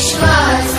Schwarz.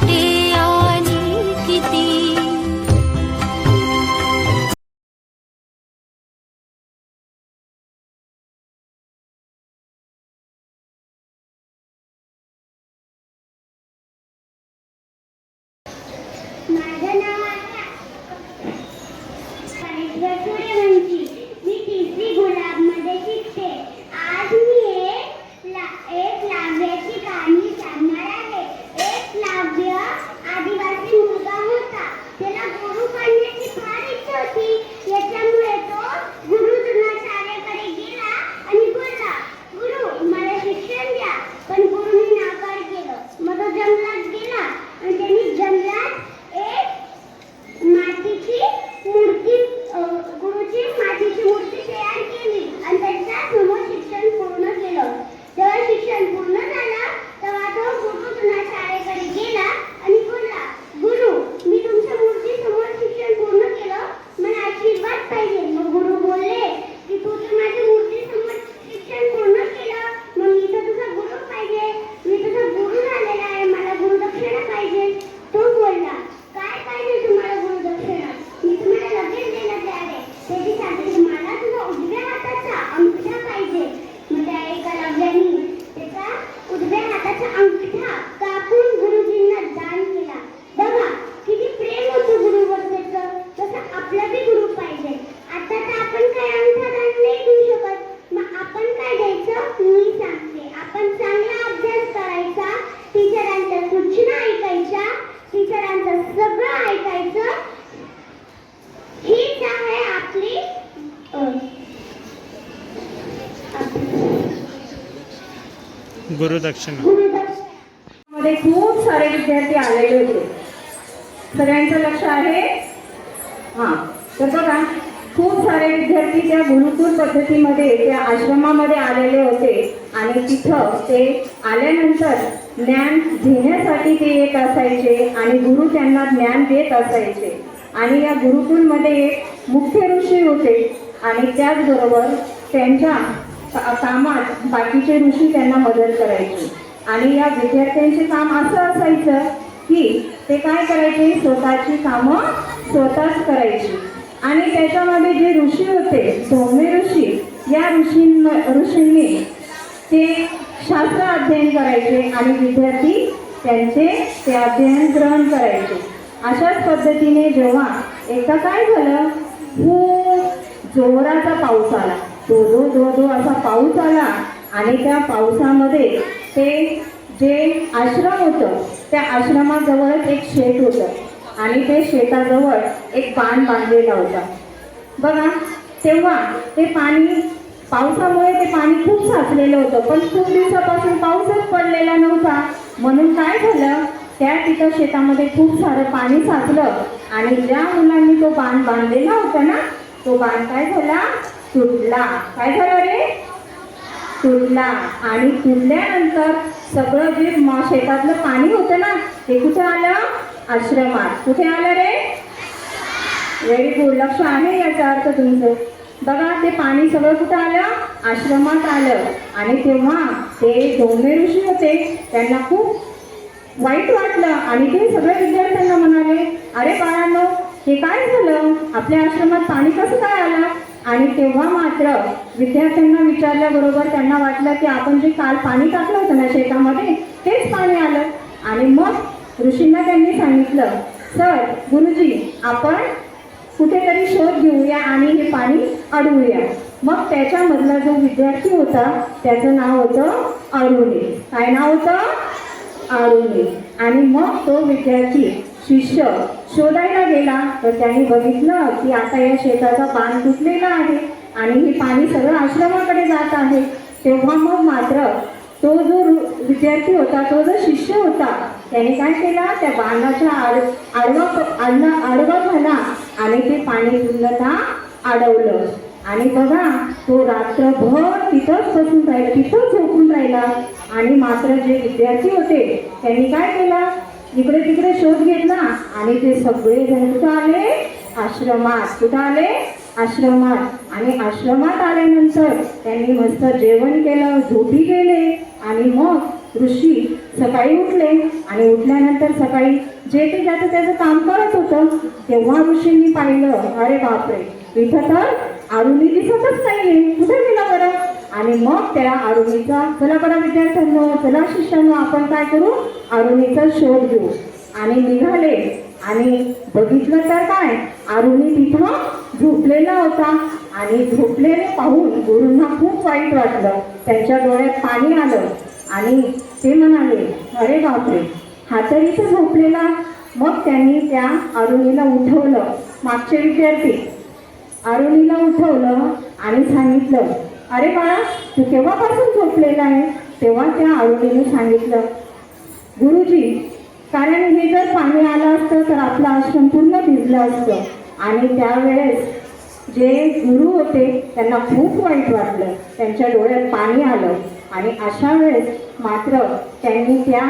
ಬಿಟ್ಟೇ गुरुदक्षिणा मध्ये खूप सारे विद्यार्थी आलेले होते. सगळ्यांचं लक्ष आहे? हा. तर बघा खूप सारे विद्यार्थी त्या गुरुकुल पद्धतीमध्ये त्या आश्रमामध्ये आलेले होते. आणि तिथं ते आल्यानंतर ज्ञान घेण्यासाठी ते येत असायचे आणि गुरु त्यांना ज्ञान देत असायचे. आणि या गुरुकुलमध्ये एक मुख्य ऋषी होते. आणि त्याचबरोबर त्यांच्या कामात बाकीचे ऋषी त्यांना मदत करायचे. आणि या विद्यार्थ्यांचे काम असं असायचं की ते काय करायचे? स्वतःची कामं स्वतःच करायची. आणि त्याच्यामध्ये जे ऋषी होते सौम्य ऋषी या ऋषीं ऋषींनी ते शास्त्र अध्ययन करायचे आणि विद्यार्थी त्यांचे ते अध्ययन ग्रहण करायचे. अशाच पद्धतीने जेव्हा एकदा काय झालं? खूप जोराचा पाऊस आला. धो धो धो धो असा पाऊस आला आणि त्या पावसामध्ये ते जे आश्रम होतं त्या आश्रमाजवळच एक शेत होतं आणि ते शेताजवळ एक बाण बांधलेला होता. बघा तेव्हा ते पाणी पावसामुळे ते पाणी खूप साचलेलं होतं पण खूप दिवसापासून पाऊसच पडलेला नव्हता. म्हणून काय झालं त्या तिथं शेतामध्ये खूप सारं पाणी साचलं आणि ज्या मुलांनी तो बांध बांधलेला होता ना तो बांध काय झाला? तुटला. काय झालं रे? तुटला. आणि तुटल्यानंतर सगळं जे म- शेतातलं पाणी होतं ना ते कुठे आलं? आश्रमात. कुठे आलं रे? व्हेरी गुड लक्ष आहे याचा अर्थ तुमचं. बघा ते पाणी सगळं कुठं आलं? आश्रमात आलं. आणि तेव्हा ते डोंबे ऋषी होते. त्यांना खूप वाईट वाटलं. आणि ते सगळ्या विद्यार्थ्यांना म्हणाले अरे बाळांनो हे काय झालं? आपल्या आश्रमात पाणी कसं काय आलं? आणि तेव्हा मात्र विद्यार्थ्यांना विचारल्याबरोबर त्यांना वाटलं की आपण जे काल पाणी टाकलं होतं ना शेतामध्ये तेच पाणी आलं. आणि मग ऋषींना त्यांनी सांगितलं सर गुरुजी आपण कुठेतरी शोध घेऊया आणि हे पाणी अडवूया. मग त्याच्यामधला जो विद्यार्थी होता त्याचं नाव होतं अरुणी. काय नाव होतं? अरुणी. आणि मग तो विद्यार्थी शिष्य शोधायला गेला तर त्याने बघितलं की आता या शेताचा पान तुटलेला आहे आणि हे पाणी सगळं आश्रमाकडे जात आहे. तेव्हा मग मात्र तो जो विद्यार्थी होता तो जो शिष्य होता त्याने काय केला? त्या बांधाच्या आड आडवा अन्न आडवा झाला आणि ते पाणी पूर्णतः अडवलं. आणि बघा तो रात्रभर तिथंच बसून राहिला तिथंच झोपून राहिला. आणि मात्र जे विद्यार्थी होते त्यांनी काय केलं? इकडे तिकडे शोध घेतला. आणि ते सगळे जण कुठं आले? आश्रमात. कुठं आले? आश्रमात. आणि आश्रमात आल्यानंतर त्यांनी मस्त जेवण केलं झोपी गेले. आणि मग ऋषी सकाळी उठले. आणि उठल्यानंतर सकाळी जे ते ज्याचं त्याचं काम करत होतं तेव्हा ऋषींनी पाहिलं अरे बापरे! इथं तर अरुणी दिसतच नाहीये. कुठे गेला बरं? आणि मग त्या अरुणीचा चला बरं विद्यार्थ्यांनो चला शिष्यांनो आपण काय करू? अरुणीचा शोध घेऊ. आणि निघाले. आणि बघितलं तर काय? अरुणी तिथं झोपलेला होता. आणि झोपलेले पाहून गुरूंना खूप वाईट वाटलं. त्यांच्या डोळ्यात पाणी आलं. आणि ते म्हणाले अरे बापरे! हा तर इथं झोपलेला. मग त्यांनी त्या अरुणीला उठवलं. मागचे विद्यार्थी अरुणीला उठवलं आणि सांगितलं अरे बाळा तू केव्हापासून झोपलेला आहे? तेव्हा त्या आरोग्याने सांगितलं. गुरुजी कारण हे जर पाणी आलं असतं तर आपलं आश्रम पूर्ण भिजलं असतं. आणि त्यावेळेस जे गुरु होते त्यांना खूप वाईट वाटलं. त्यांच्या डोळ्यात पाणी आलं. आणि अशा वेळेस मात्र त्यांनी त्या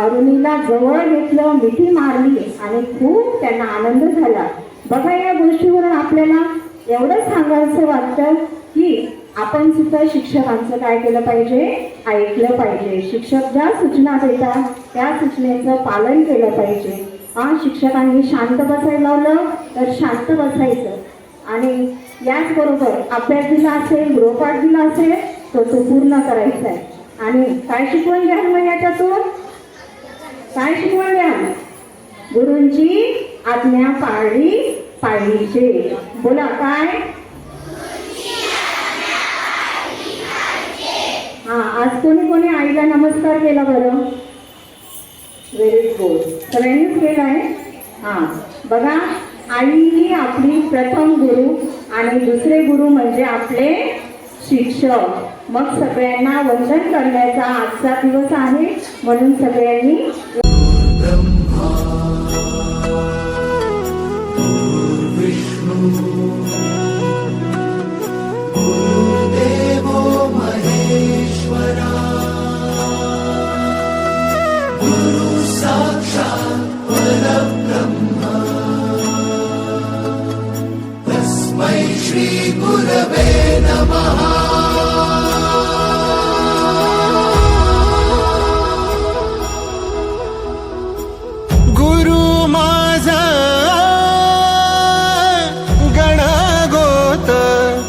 अरुणीला जवळ घेतलं मिठी मारली आणि खूप त्यांना आनंद झाला. बघा या गोष्टीवरून आपल्याला एवढंच सांगायचं वाटतं की आपण सुद्धा शिक्षकांचं काय केलं पाहिजे? ऐकलं पाहिजे. शिक्षक ज्या सूचना देतात त्या सूचनेचं पालन केलं पाहिजे. हा शिक्षकांनी शांत बसायला लावलं तर शांत बसायचं. आणि याचबरोबर अभ्यास दिला असेल गृहपाठ दिला असेल तर तो पूर्ण करायचा आहे आणि काय शिकवण घ्याल मग याच्यातून? काय शिकवण घ्याल? गुरूंची आज्ञा पाळली पाहिजे. बोला काय? आज कोणी कोणी आईला नमस्कार केला बरं? व्हेरी गुड सगळ्यांनीच केलं आहे? हा. बघा आई ही आपली प्रथम गुरु आणि दुसरे गुरु म्हणजे आपले शिक्षक. मग सगळ्यांना वंदन करण्याचा आजचा दिवस आहे म्हणून सगळ्यांनी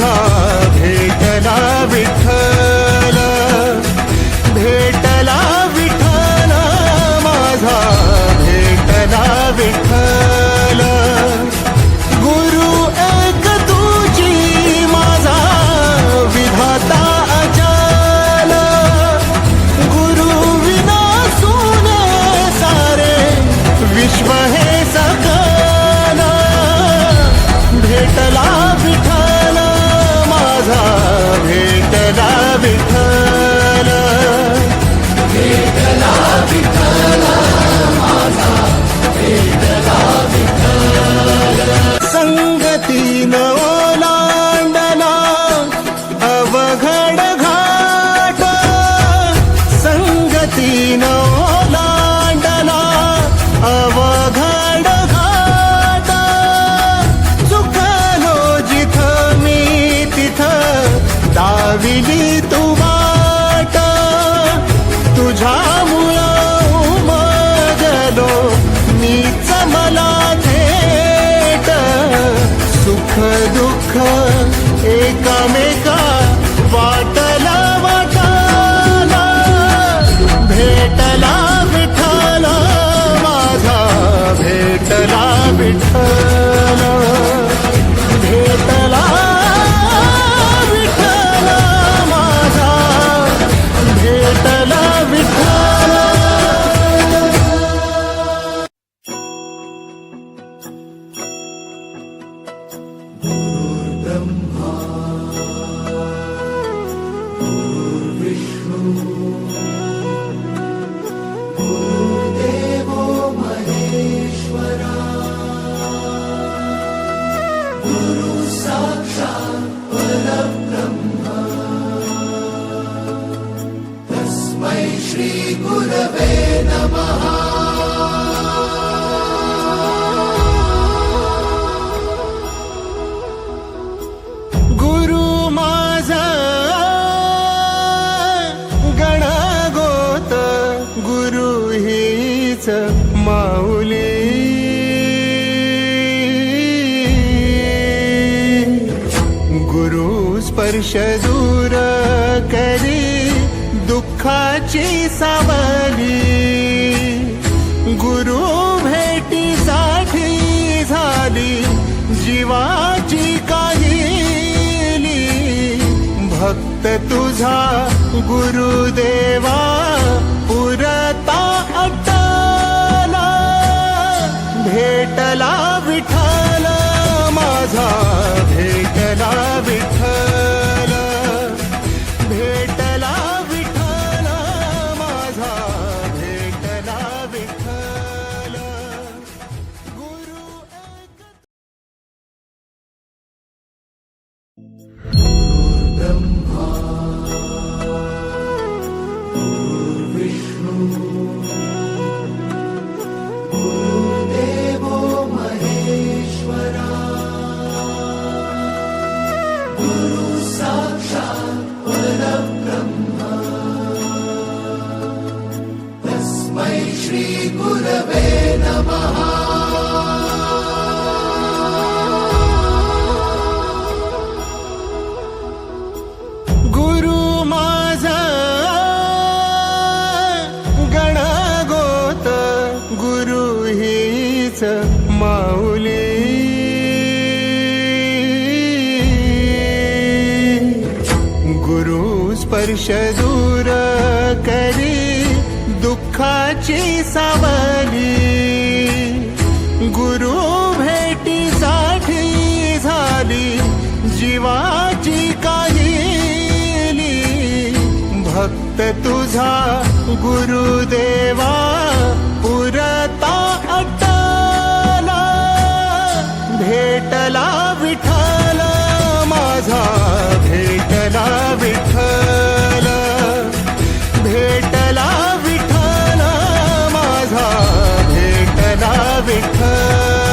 माझा गुरु माझा गणगोत गुरु हीच माऊली। गुरु स्पर्श दूर करी ची सावली. गुरु भेटीसाठी झाली जीवाची काहिली. भक्त तुझा गुरुदेवा पुरता अटला. भेटला विठ्ठल माझा भेटला विठ्ठल झाली जीवाची काहिली भक्त तुझा गुरुदेवा पुरता अटला. भेटला विठ्ठल माझा भेटला विठ्ठल. भेटला विठ्ठल माझा भेटला विठ्ठल.